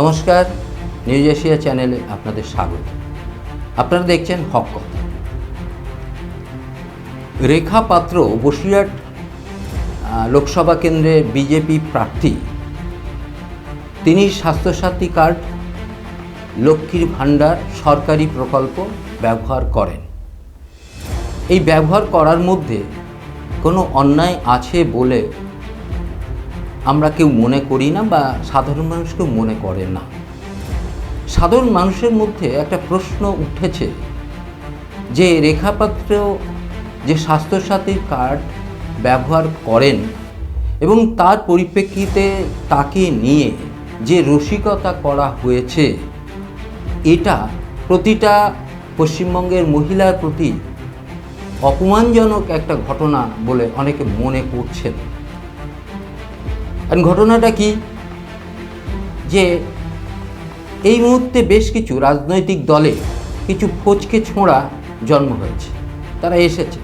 নমস্কার, news Asia চ্যানেলে আপনাদের স্বাগত। আপনারা দেখছেন হক কথা। রেখা পাত্র বসিরহাট লোকসভা কেন্দ্রের বিজেপি প্রার্থী তিনি স্বাস্থ্যসাথী কার্ড, লক্ষ্মীর ভাণ্ডার সরকারি প্রকল্প ব্যবহার করেন। এই ব্যবহার করার মধ্যে কোনো অন্যায় আছে বলে আমরা কেউ মনে করি না বা সাধারণ মানুষ কেউ মনে করে না। সাধারণ মানুষের মধ্যে একটা প্রশ্ন উঠেছে যে রেখাপাত্র যে স্বাস্থ্যসাথী কার্ড ব্যবহার করেন এবং তার পরিপ্রেক্ষিতে তাকে নিয়ে যে রসিকতা করা হয়েছে, এটা প্রতিটা পশ্চিমবঙ্গের মহিলার প্রতি অপমানজনক একটা ঘটনা বলে অনেকে মনে করছেন। আর ঘটনাটা কি? যে এই মুহূর্তে বেশ কিছু রাজনৈতিক দলে কিছু ফচকে ছোঁড়া জন্ম হয়েছে। তারা এসেছে।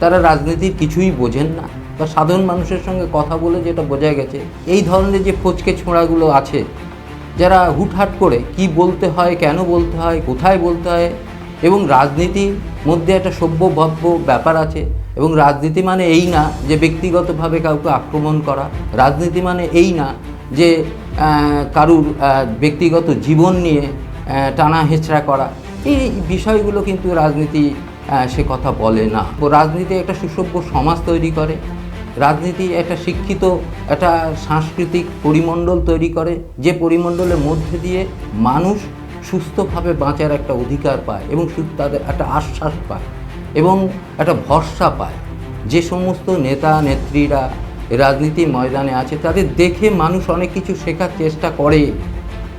তারা রাজনীতির কিছুই বোঝেন না। বা সাধারণ মানুষের সঙ্গে কথা বলে যেটা বোঝা গেছে, এই ধরনের যে ফচকে ছোঁড়াগুলো আছে, যারা হুটহাট করে কি বলতে হয়, কেন বলতে হয়, কোথায় বলতে হয়, এবং রাজনীতির মধ্যে একটা সভ্য ভব্য ব্যাপার আছে এবং রাজনীতি মানে এই না যে ব্যক্তিগতভাবে কাউকে আক্রমণ করা। রাজনীতি মানে এই না যে কারুর ব্যক্তিগত জীবন নিয়ে টানা হেঁচড়া করা। এই বিষয়গুলো কিন্তু রাজনীতি সে কথা বলে না। রাজনীতি একটা সুসভ্য সমাজ তৈরি করে। রাজনীতি একটা শিক্ষিত, একটা সাংস্কৃতিক পরিমণ্ডল তৈরি করে, যে পরিমণ্ডলের মধ্যে দিয়ে মানুষ সুস্থভাবে বাঁচার একটা অধিকার পায় এবং তাদের একটা আশ্বাস পায়। এবং একটা ভরসা পায়। যে সমস্ত নেতা, নেত্রীরা রাজনীতির ময়দানে আছে, তাদের দেখে মানুষ অনেক কিছু শেখার চেষ্টা করে।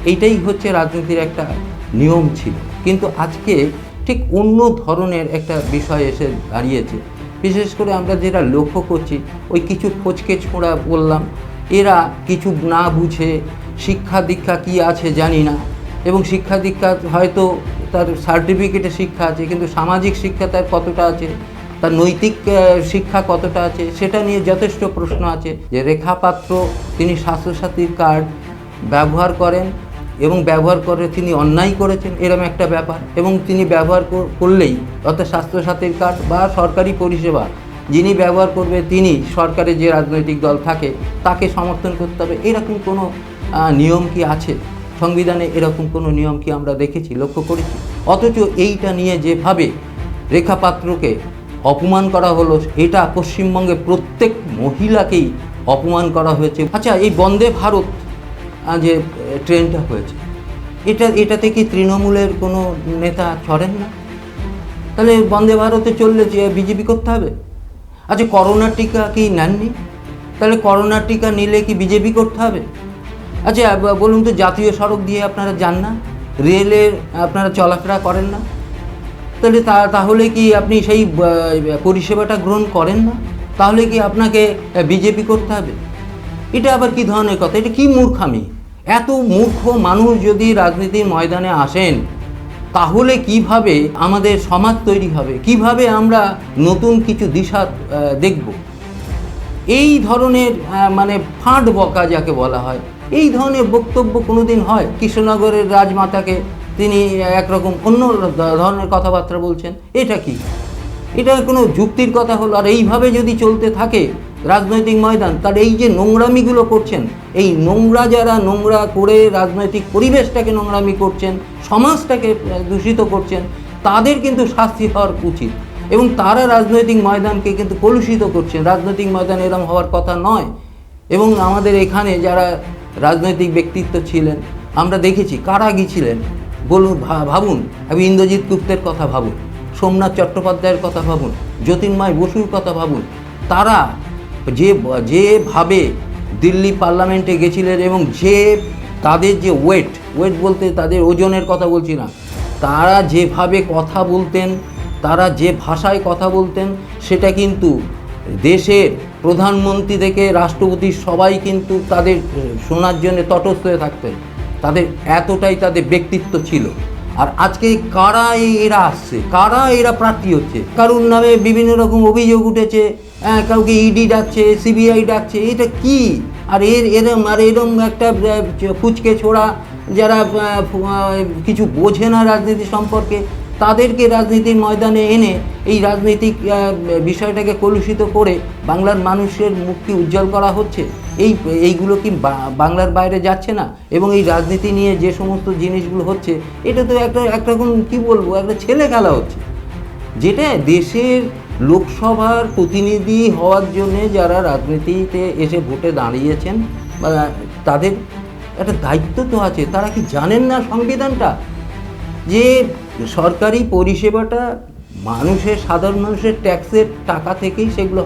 এইটাই হচ্ছে রাজনীতির একটা নিয়ম ছিল। কিন্তু আজকে ঠিক অন্য ধরনের একটা বিষয় এসে দাঁড়িয়েছে। বিশেষ করে আমরা যেটা লক্ষ্য করছি, ওই কিছু ফচকে ছোঁড়া বললাম, এরা কিছু না বুঝে শিক্ষা দীক্ষা কী আছে জানি না। এবং শিক্ষা দীক্ষা হয়তো তার সার্টিফিকেটে শিক্ষা আছে, কিন্তু সামাজিক শিক্ষা তার কতটা আছে, তার নৈতিক শিক্ষা কতটা আছে, সেটা নিয়ে যথেষ্ট প্রশ্ন আছে যে রেখাপাত্র তিনি স্বাস্থ্যসাথীর কার্ড ব্যবহার করেন এবং ব্যবহার করে তিনি অন্যায় করেছেন এরকম একটা ব্যাপার। এবং তিনি ব্যবহার করলেই অর্থাৎ স্বাস্থ্যসাথীর কার্ড বা সরকারি পরিষেবা যিনি ব্যবহার করবে, তিনি সরকারের যে রাজনৈতিক দল থাকে, তাকে সমর্থন করতে হবে। এরকম কোনো নিয়ম কি আছে? সংবিধানে এরকম কোনো নিয়ম কি আমরা দেখেছি, লক্ষ্য করেছি? অথচ এইটা নিয়ে যেভাবে রেখাপাত্রকে অপমান করা হলো, এটা পশ্চিমবঙ্গে প্রত্যেক মহিলাকেই অপমান করা হয়েছে। আচ্ছা এই বন্দে ভারত যে ট্রেনটা হয়েছে, এটা, এটাতে কি তৃণমূলের কোনো নেতা ছড়েন না? তাহলে বন্দে ভারতে চললে যে বিজেপি করতে হবে? আচ্ছা করোনা টিকা কি নেননি? তাহলে করোনা টিকা নিলে কি বিজেপি করতে হবে? আচ্ছা বলুন তো, জাতীয় সড়ক দিয়ে আপনারা যান না? রেলের আপনারা চলাফেরা করেন না? তাহলে তাহলে কি আপনি সেই পরিষেবাটা গ্রহণ করেন না? তাহলে কি আপনাকে বিজেপি করতে হবে? এটা আবার কি ধরনের কথা? এটা কি মূর্খামি? এত মূর্খ মানুষ যদি রাজনীতির ময়দানে আসেন, তাহলে কীভাবে আমাদের সমাজ তৈরি হবে? কীভাবে আমরা নতুন কিছু দিশা দেখব? এই ধরনের মানে ফাঁড বকা যাকে বলা হয় এই ধরনের বক্তব্য কোনোদিন হয়? কৃষ্ণনগরের রাজমাতাকে তিনি একরকম অন্য ধরনের কথাবার্তা বলছেন। এটা কি? এটা কোনো যুক্তির কথা হলো? আর এইভাবে যদি চলতে থাকে রাজনৈতিক ময়দান, তার এই যে নোংরামিগুলো করছেন, এই নোংরা যারা নোংরা করে রাজনৈতিক পরিবেশটাকে নোংরামি করছেন, সমাজটাকে দূষিত করছেন, তাদের কিন্তু শাস্তি হওয়ার উচিত। এবং তারা রাজনৈতিক ময়দানকে কিন্তু কলুষিত করছেন। রাজনৈতিক ময়দান এরম হওয়ার কথা নয়। এবং আমাদের এখানে যারা রাজনৈতিক ব্যক্তিত্ব ছিলেন। আমরা দেখেছি কারা গিয়েছিলেন বলুন ভাবুন, আমি ইন্দ্রজিৎ গুপ্তের কথা ভাবুন, সোমনাথ চট্টোপাধ্যায়ের কথা ভাবুন, জ্যোতির্ময় বসুর কথা ভাবুন। তারা যে যেভাবে দিল্লি পার্লামেন্টে গেছিলেন এবং যে তাদের যে ওয়েট ওয়েট বলতে তাদের ওজনের কথা বলছি না, তারা যেভাবে কথা বলতেন, তারা যে ভাষায় কথা বলতেন, সেটা কিন্তু দেশের প্রধানমন্ত্রী থেকে রাষ্ট্রপতি সবাই কিন্তু তাদের শোনার জন্য তটস্থ হয়ে থাকতেন। তাদের এতটাই তাদের ব্যক্তিত্ব ছিল। আর আজকে কারা এরা আসছে? কারা এরা প্রার্থী হচ্ছে? কারুর নামে বিভিন্ন রকম অভিযোগ উঠেছে হ্যাঁ কাউকে ইডি ডাকছে সিবিআই ডাকছে, এটা কি? আর এর, এরম, আর এরম একটা ফুচকে ছোড়া যারা কিছু বোঝে না রাজনীতি সম্পর্কে তাদেরকে রাজনীতির ময়দানে এনে এই রাজনৈতিক বিষয়টাকে কলুষিত করে বাংলার মানুষের মুখকে উজ্জ্বল করা হচ্ছে। এই, এইগুলো কি বাংলার বাইরে যাচ্ছে না? এবং এই রাজনীতি নিয়ে যে সমস্ত জিনিসগুলো হচ্ছে, এটা তো একটা একটা রকম কী বলব, একটা ছেলে খেলা হচ্ছে। যেটা দেশের লোকসভার প্রতিনিধি হওয়ার জন্যে যারা রাজনীতিতে এসে ভোটে দাঁড়িয়েছেন, বা তাদের একটা দায়িত্ব তো আছে, তারা কি জানেন না সংবিধানটা? যে সরকারি পরিষেবাটা মানুষের, সাধারণ মানুষের ট্যাক্সের টাকা থেকেই সেগুলো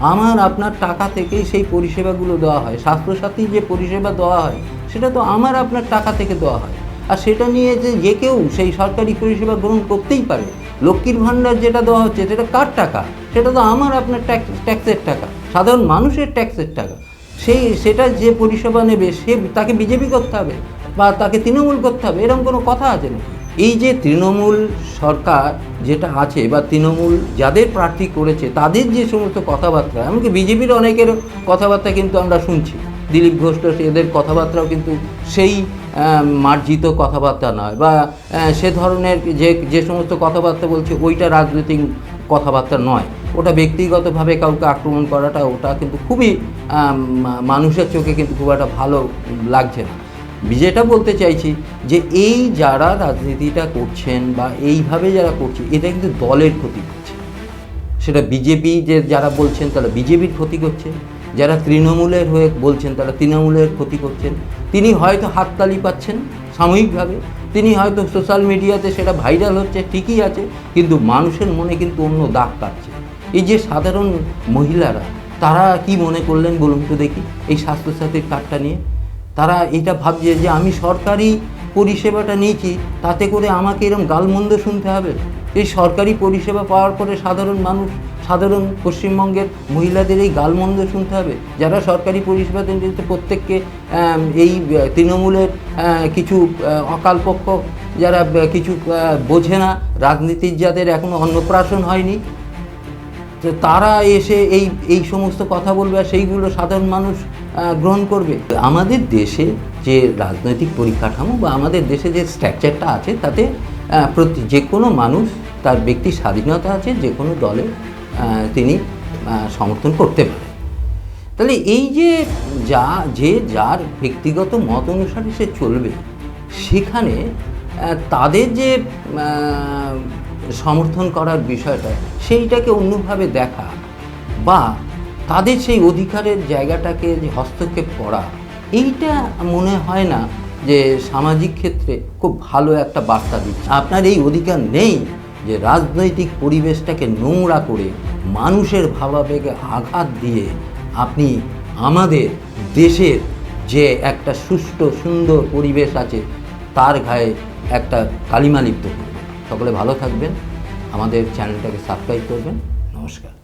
আমার, আপনার টাকা থেকেই সেই পরিষেবাগুলো দেওয়া হয়। স্বাস্থ্যসাথী যে পরিষেবা দেওয়া হয়, সেটা তো আমার, আপনার টাকা থেকে দেওয়া হয়। আর সেটা নিয়ে যে যে কেউ সেই সরকারি পরিষেবা গ্রহণ করতেই পারে। লক্ষ্মীর ভাণ্ডার যেটা দেওয়া হচ্ছে, সেটা কার টাকা? সেটা তো আমার, আপনার ট্যাক্স, ট্যাক্সের টাকা। সাধারণ মানুষের ট্যাক্সের টাকা। সেই, সেটা যে পরিষেবা নেবে, সে তাকে বিজেপি করতে হবে বা তাকে তৃণমূল করতে হবে, এরকম কোনো কথা আছে না এই যে তৃণমূল সরকার যেটা আছে বা তৃণমূল যাদের প্রার্থী করেছে, তাদের যে সমস্ত কথাবার্তা, এমনকি বিজেপির অনেকের কথাবার্তা কিন্তু আমরা শুনছি। দিলীপ ঘোষ এদের কথাবার্তাও কিন্তু সেই মার্জিত কথাবার্তা নয় বা সে ধরনের যে যে সমস্ত কথাবার্তা বলছে, ওইটা রাজনৈতিক কথাবার্তা নয়। ওটা ব্যক্তিগতভাবে কাউকে আক্রমণ করাটা, ওটা কিন্তু খুবই মানুষের চোখে কিন্তু খুব একটা ভালো লাগছে না। যেটা বলতে চাইছি যে এই যারা রাজনীতিটা করছেন বা এইভাবে যারা করছে এটা কিন্তু দলের ক্ষতি করছে। সেটা বিজেপি যে যারা বলছেন তারা বিজেপির ক্ষতি করছে, যারা তৃণমূলের হয়ে বলছেন তারা তৃণমূলের ক্ষতি করছেন। তিনি হয়তো হাততালি পাচ্ছেন সাময়িকভাবে, তিনি হয়তো সোশ্যাল মিডিয়াতে সেটা ভাইরাল হচ্ছে, ঠিকই আছে, কিন্তু মানুষের মনে কিন্তু অন্য দাগ কাটছে। এই যে সাধারণ মহিলারা, তারা কি মনে করলেন বলুন তো দেখি, এই স্বাস্থ্যসাথীর কার্ডটা নিয়ে? তারা এটা ভাবছে যে আমি সরকারি পরিষেবাটা নিয়েছি, তাতে করে আমাকে এরকম গালমন্দ শুনতে হবে। এই সরকারি পরিষেবা পাওয়ার পরে সাধারণ মানুষ, সাধারণ পশ্চিমবঙ্গের মহিলাদের এই গালমন্দ শুনতে হবে। যারা সরকারি পরিষেবা দিতে প্রত্যেককে এই তৃণমূলের কিছু অকালপক্ষ যারা কিছু বোঝে না, রাজনীতির যাদের এখনও অন্নপ্রাশন হয়নি তারা এসে এই এই সমস্ত কথা বলবে, আর সেইগুলো সাধারণ মানুষ গ্রহণ করবে। আমাদের দেশে যে রাজনৈতিক পরিকাঠামো বা আমাদের দেশে যে স্ট্রাকচারটা আছে, তাতে প্রতি যে কোনো মানুষ তার ব্যক্তি স্বাধীনতা আছে, যে কোনো দলে তিনি সমর্থন করতে পারে তাহলে এই যে যা, যে যার ব্যক্তিগত মত অনুসারে সে চলবে, সেখানে তাদের যে সমর্থন করার বিষয়টা, সেইটাকে অন্যভাবে দেখা বা তাদের সেই অধিকারের জায়গাটাকে যে হস্তক্ষেপ করা, এইটা মনে হয় না যে সামাজিক ক্ষেত্রে খুব ভালো একটা বার্তা দিচ্ছে। আপনার এই অধিকার নেই যে রাজনৈতিক পরিবেশটাকে নোংরা করে মানুষের ভাবাবেগে আঘাত দিয়ে আপনি আমাদের দেশের যে একটা সুষ্ঠু, সুন্দর পরিবেশ আছে, তার গায়ে একটা কালিমা লিপ্ত করবেন সকলে ভালো থাকবেন। আমাদের চ্যানেলটাকে সাবস্ক্রাইব করবেন। নমস্কার।